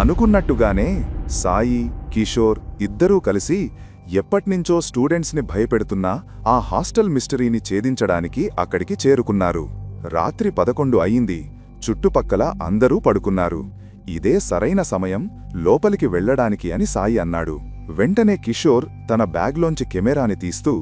అనుకున్నట్టుగానే సాయి కిషోర్ ఇద్దరూ కలిసి ఎప్పట్నించో స్టూడెంట్స్ని భయపెడుతున్నా ఆ హాస్టల్ మిస్టరీని ఛేదించడానికి అక్కడికి చేరుకున్నారు. రాత్రి పదకొండు అయింది చుట్టుపక్కల అందరూ పడుకున్నారు. ఇదే సరైన సమయం లోపలికి వెళ్ళడానికి అని సాయి అన్నాడు. వెంటనే కిషోర్ తన బ్యాగ్లోంచి కెమెరాని తీస్తూ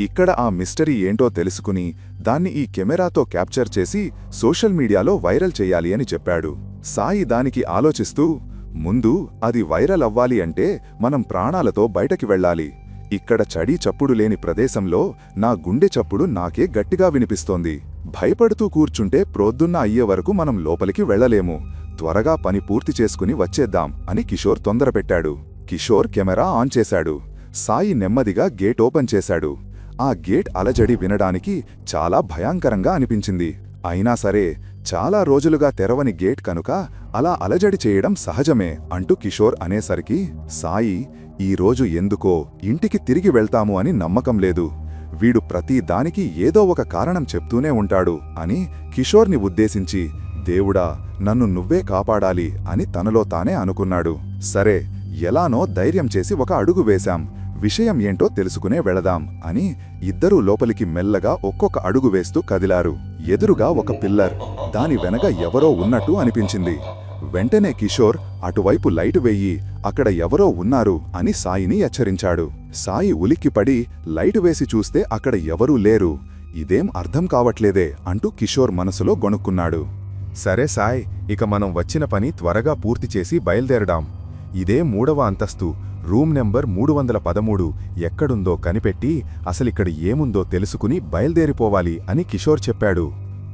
ఇక్కడ ఆ మిస్టరీ ఏంటో తెలుసుకుని దాన్ని ఈ కెమెరాతో క్యాప్చర్ చేసి సోషల్ మీడియాలో వైరల్ చెయ్యాలి అని చెప్పాడు. సాయి దానికి ఆలోచిస్తూ ముందు అది వైరల్ అవ్వాలి అంటే మనం ప్రాణాలతో బయటకి వెళ్ళాలి. ఇక్కడ చడీ చప్పుడు లేని ప్రదేశంలో నా గుండె చప్పుడు నాకే గట్టిగా వినిపిస్తోంది. భయపడుతూ కూర్చుంటే ప్రోద్దున్న అయ్యే వరకు మనం లోపలికి వెళ్ళలేము. త్వరగా పని పూర్తి చేసుకుని వచ్చేద్దాం అని కిషోర్ తొందరపెట్టాడు. కిషోర్ కెమెరా ఆన్ చేశాడు. సాయి నెమ్మదిగా గేట్ ఓపెన్ చేశాడు. ఆ గేట్ అలజడి వినడానికి చాలా భయంకరంగా అనిపించింది. అయినా సరే చాలా రోజులుగా తెరవని గేట్ కనుక అలా అలజడి చేయడం సహజమే అంటూ కిషోర్ అనేసరికి సాయి ఈ రోజు ఎందుకో ఇంటికి తిరిగి వెళ్తాము అని నమ్మకం లేదు. వీడు ప్రతి దానికి ఏదో ఒక కారణం చెప్తూనే ఉంటాడు అని కిషోర్ని ఉద్దేశించి దేవుడా నన్ను నువ్వే కాపాడాలి అని తనలో తానే అనుకున్నాడు. సరే ఎలానో ధైర్యం చేసి ఒక అడుగు వేశాం. విషయం ఏంటో తెలుసుకునే వెళదాం అని ఇద్దరూ లోపలికి మెల్లగా ఒక్కొక్క అడుగు వేస్తూ కదిలారు. ఎదురుగా ఒక పిల్లర్ దాని వెనక ఎవరో ఉన్నట్టు అనిపించింది. వెంటనే కిషోర్ అటువైపు లైటు వెయ్యి అక్కడ ఎవరో ఉన్నారు అని సాయిని హెచ్చరించాడు. సాయి ఉలిక్కిపడి లైటు వేసి చూస్తే అక్కడ ఎవరూ లేరు. ఇదేం అర్థం కావట్లేదే అంటూ కిషోర్ మనసులో గొణుక్కున్నాడు. సరే సాయ్ ఇక మనం వచ్చిన పని త్వరగా పూర్తి చేసి బయలుదేరడాం ఇదే మూడవ అంతస్తు. రూమ్ నెంబర్ మూడు వందల పదమూడు ఎక్కడుందో కనిపెట్టి అసలిక్కడ ఏముందో తెలుసుకుని బయలుదేరిపోవాలి అని కిషోర్ చెప్పాడు.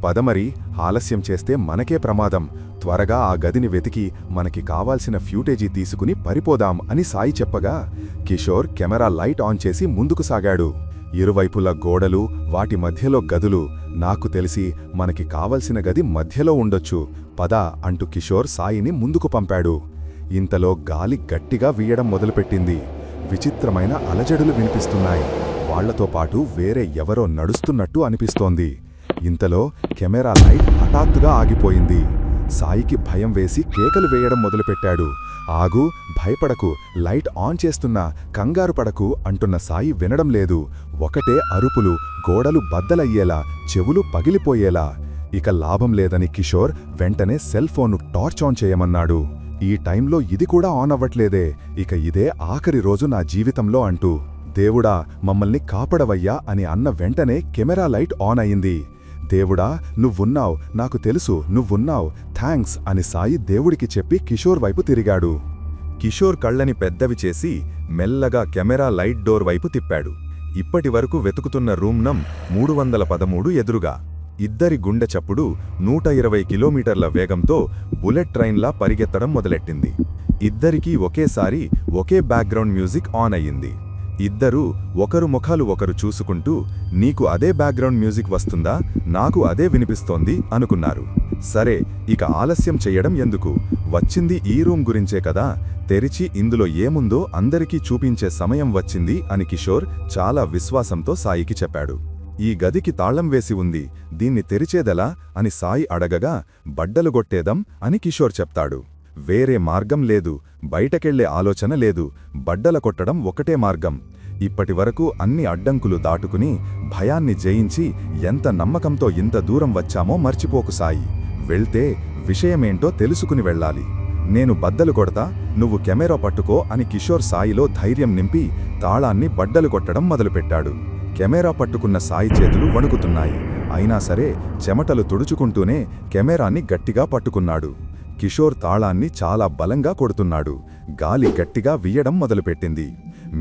పదమరి ఆలస్యం చేస్తే మనకే ప్రమాదం. త్వరగా ఆ గదిని వెతికి మనకి కావాల్సిన ఫ్యూటేజీ తీసుకుని పరిపోదాం అని సాయి చెప్పగా కిషోర్ కెమెరా లైట్ ఆన్ చేసి ముందుకు సాగాడు. ఇరువైపుల గోడలు వాటి మధ్యలో గదులు. నాకు తెలిసి మనకి కావలసిన గది మధ్యలో ఉండొచ్చు. పద అంటూ కిషోర్ సాయిని ముందుకు పంపాడు. ఇంతలో గాలి గట్టిగా వీయడం మొదలుపెట్టింది. విచిత్రమైన అలజడులు వినిపిస్తున్నాయి. వాళ్ళతో పాటు వేరే ఎవరో నడుస్తున్నట్టు అనిపిస్తోంది. ఇంతలో కెమెరా లైట్ హఠాత్తుగా ఆగిపోయింది. సాయికి భయం వేసి కేకలు వేయడం మొదలుపెట్టాడు. ఆగు భయపడకు లైట్ ఆన్ చేస్తున్నా కంగారు పడకు అంటున్న సాయి వినడం లేదు. ఒకటే అరుపులు గోడలు బద్దలయ్యేలా చెవులు పగిలిపోయేలా. ఇక లాభం లేదని కిషోర్ వెంటనే సెల్ ఫోను టార్చ్ ఆన్ చేయమన్నాడు. ఈ టైంలో ఇది కూడా ఆన్ అవ్వట్లేదే. ఇక ఇదే ఆఖరి రోజు నా జీవితంలో అంటూ దేవుడా మమ్మల్ని కాపడవయ్యా అని అన్న వెంటనే కెమెరా లైట్ ఆన్ అయింది. దేవుడా నువ్వున్నావ్. నాకు తెలుసు నువ్వున్నావ్. థ్యాంక్స్ అని సాయి దేవుడికి చెప్పి కిషోర్ వైపు తిరిగాడు. కిషోర్ కళ్ళని పెద్దవి చేసి మెల్లగా కెమెరా లైట్ డోర్ వైపు తిప్పాడు. ఇప్పటివరకు వెతుకుతున్న రూమ్నం మూడు వందల పదమూడు ఎదురుగా. ఇద్దరి గుండె చప్పుడు నూట ఇరవై కిలోమీటర్ల వేగంతో బుల్లెట్ ట్రైన్లా పరిగెత్తడం మొదలెట్టింది. ఇద్దరికీ ఒకేసారి ఒకే బ్యాక్గ్రౌండ్ మ్యూజిక్ ఆన్ అయ్యింది. ఇద్దరూ ఒకరు ముఖాలు ఒకరు చూసుకుంటూ నీకు అదే బ్యాక్గ్రౌండ్ మ్యూజిక్ వస్తుందా? నాకు అదే వినిపిస్తోంది అనుకున్నారు. సరే ఇక ఆలస్యం చెయ్యడం ఎందుకు? వచ్చింది ఈ రూమ్ గురించే కదా? తెరిచి ఇందులో ఏముందో అందరికీ చూపించే సమయం వచ్చింది అని కిషోర్ చాలా విశ్వాసంతో సాయికి చెప్పాడు. ఈ గదికి తాళం వేసి ఉంది దీన్ని తెరిచేదెలా? అని సాయి అడగగా బడ్డలు గొట్టేదం అని కిషోర్ చెప్తాడు. వేరే మార్గం లేదు బయటకెళ్ళే ఆలోచన లేదు బడ్డల కొట్టడం ఒకటే మార్గం. ఇప్పటివరకు అన్ని అడ్డంకులు దాటుకుని భయాన్ని జయించి ఎంత నమ్మకంతో ఇంత దూరం వచ్చామో మర్చిపోకు సాయి. వెళ్తే విషయమేంటో తెలుసుకుని వెళ్ళాలి. నేను బద్దలు కొడతా నువ్వు కెమెరా పట్టుకో అని కిషోర్ సాయిలో ధైర్యం నింపి తాళాన్ని బడ్డలు కొట్టడం మొదలుపెట్టాడు. కెమెరా పట్టుకున్న సాయి చేతులు వణుకుతున్నాయి. అయినా సరే చెమటలు తుడుచుకుంటూనే కెమెరాని గట్టిగా పట్టుకున్నాడు. కిషోర్ తాళాన్ని చాలా బలంగా కొడుతున్నాడు. గాలి గట్టిగా వీయడం మొదలుపెట్టింది.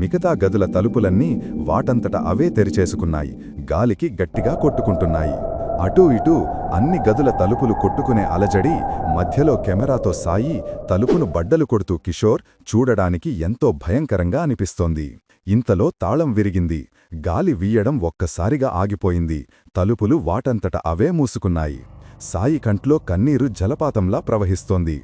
మిగతా గదుల తలుపులన్నీ వాటంతట అవే తెరిచేసుకున్నాయి. గాలికి గట్టిగా కొట్టుకుంటున్నాయి. అటూ ఇటూ అన్ని గదుల తలుపులు కొట్టుకునే అలజడి మధ్యలో కెమెరాతో సాయి తలుపును బడ్డలు కొడుతూ కిషోర్ చూడడానికి ఎంతో భయంకరంగా అనిపిస్తోంది. ఇంతలో తాళం విరిగింది. గాలి వీయడం ఒక్కసారిగా ఆగిపోయింది. తలుపులు వాటంతట అవే మూసుకున్నాయి. సాయి కంట్లో కన్నీరు జలపాతంలా ప్రవహిస్తోంది.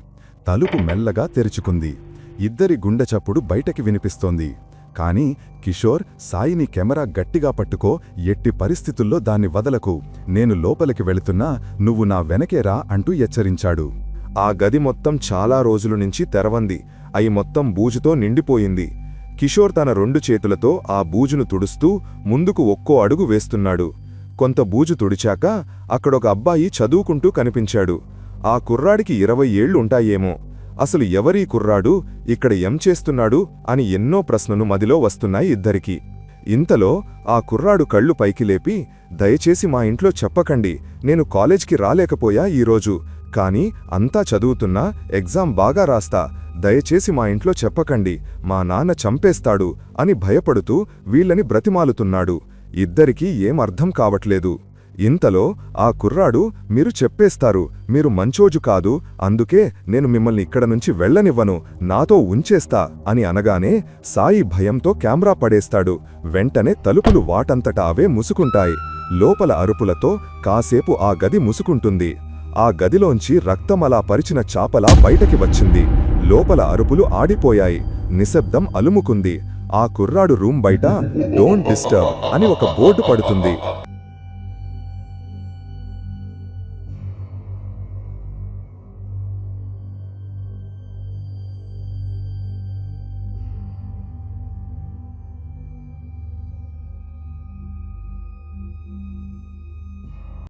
తలుపు మెల్లగా తెరుచుకుంది. ఇద్దరి గుండెచప్పుడు బయటకి వినిపిస్తోంది. కాని కిషోర్ సాయిని కెమెరా గట్టిగా పట్టుకో ఎట్టి పరిస్థితుల్లో దాన్ని వదలకు. నేను లోపలికి వెళుతున్నా నువ్వు నా వెనకేరా అంటూ హెచ్చరించాడు. ఆ గది మొత్తం చాలా రోజుల నుంచి తెరవంది. అయి మొత్తం బూజుతో నిండిపోయింది. కిషోర్ తన రెండు చేతులతో ఆ బూజును తుడుస్తూ ముందుకు ఒక్కో అడుగు వేస్తున్నాడు. కొంత బూజు తుడిచాక అక్కడొక అబ్బాయి చదువుకుంటూ కనిపించాడు. ఆ కుర్రాడికి ఇరవై ఏళ్ళుంటాయేమో అసలు ఎవరీ కుర్రాడు ఇక్కడ ఎంచేస్తున్నాడు అని ఎన్నో ప్రశ్నలు మదిలో వస్తున్నాయి ఇద్దరికి. ఇంతలో ఆ కుర్రాడు కళ్ళు పైకి లేపి దయచేసి మా ఇంట్లో చెప్పకండి. నేను కాలేజ్కి రాలేకపోయా ఈరోజు. కాని అంతా చదువుతున్నా ఎగ్జామ్ బాగా రాస్తా. దయచేసి మా ఇంట్లో చెప్పకండి. మా నాన్న చంపేస్తాడు అని భయపడుతూ వీళ్ళని బ్రతిమాలుతున్నాడు. ఇద్దరికీ ఏం అర్థం కావట్లేదు. ఇంతలో ఆ కుర్రాడు మీరు చెప్పేస్తారు మీరు మంచోజు కాదు అందుకే నేను మిమ్మల్ని ఇక్కడ నుంచి వెళ్ళనివ్వను నాతో ఉంచేస్తా అని అనగానే సాయి భయంతో కెమెరా పడేస్తాడు. వెంటనే తలుపులు వాటంతటా అవే ముసుకుంటాయి. లోపల అరుపులతో కాసేపు ఆ గది ముసుకుంటుంది. ఆ గదిలోంచి రక్తమలా పరిచిన చాపలా బయటకి వచ్చింది. లోపల అరుపులు ఆడిపోయాయి. నిశ్శబ్దం అలుముకుంది. ఆ కుర్రాడు రూమ్ బయట డోంట్ డిస్టర్బ్ అని ఒక బోర్డు పడుతుంది.